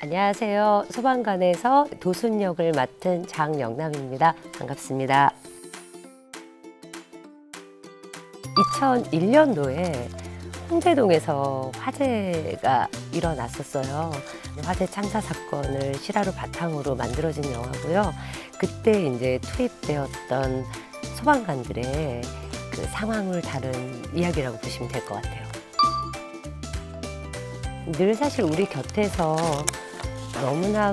안녕하세요. 소방관에서 도순 역을 맡은 장영남입니다. 반갑습니다. 2001년도에 홍대동에서 화재가 일어났었어요. 화재 참사 사건을 실화로 바탕으로 만들어진 영화고요. 그때 이제 투입되었던 소방관들의 그 상황을 다룬 이야기라고 보시면 될 것 같아요. 늘 사실 우리 곁에서 너무나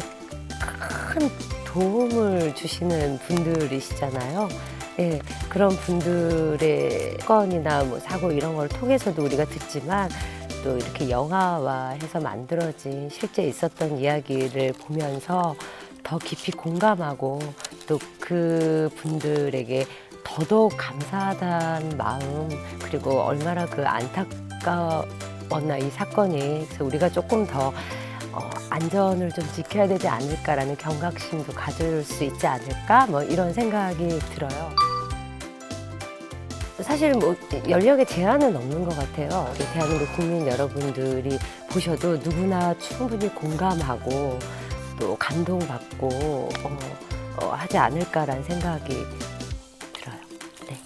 큰 도움을 주시는 분들이시잖아요. 예, 그런 분들의 건이나 뭐 사고 이런 걸 통해서도 우리가 듣지만 또 이렇게 영화화해서 만들어진 실제 있었던 이야기를 보면서 더 깊이 공감하고 또 그 분들에게 더더욱 감사하다는 마음 그리고 얼마나 그 안타까웠나 이 사건이 그래서 우리가 조금 더 어, 안전을 좀 지켜야 되지 않을까라는 경각심도 가질 수 있지 않을까 뭐 이런 생각이 들어요. 사실 뭐 연령의 제한은 없는 것 같아요. 우리 대한민국 국민 여러분들이 보셔도 누구나 충분히 공감하고 또 감동받고 어, 어, 하지 않을까라는 생각이 들어요. 네.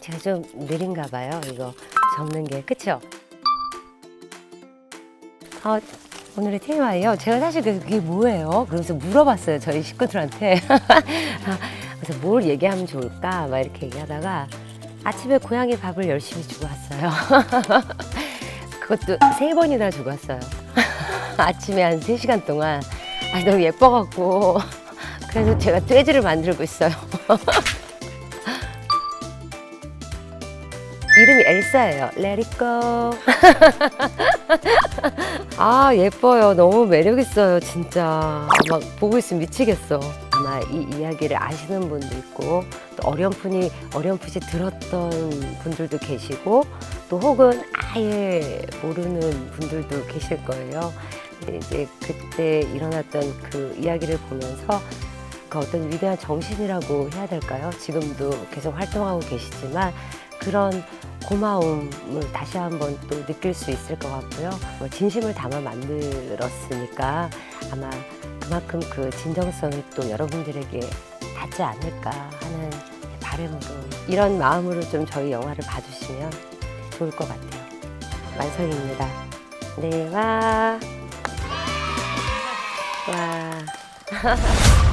제가 좀 느린가 봐요. 이거 적는 게 그쵸? 어, 오늘의 테마예요. 제가 사실 그게 뭐예요? 그래서 물어봤어요. 저희 식구들한테. 그래서 뭘 얘기하면 좋을까? 막 이렇게 얘기하다가 아침에 고양이 밥을 열심히 주고 왔어요. 그것도 세 번이나 주고 왔어요. 아침에 한 세시간 동안. 아, 너무 예뻐갖고. 그래서 제가 돼지를 만들고 있어요. 이름이 엘사예요. Let it go. 아, 예뻐요. 너무 매력 있어요, 진짜. 막 보고 있으면 미치겠어. 아마 이 이야기를 아시는 분도 있고, 또 어렴풋이, 어렴풋이 들었던 분들도 계시고, 또 혹은 아예 모르는 분들도 계실 거예요. 이제 그때 일어났던 그 이야기를 보면서 그 어떤 위대한 정신이라고 해야 될까요? 지금도 계속 활동하고 계시지만 그런 고마움을 다시 한번 또 느낄 수 있을 것 같고요. 뭐 진심을 담아 만들었으니까 아마 그만큼 그 진정성이 또 여러분들에게 닿지 않을까 하는 바람으로 이런 마음으로 좀 저희 영화를 봐주시면 좋을 것 같아요. 완성입니다. 네, 와. 와.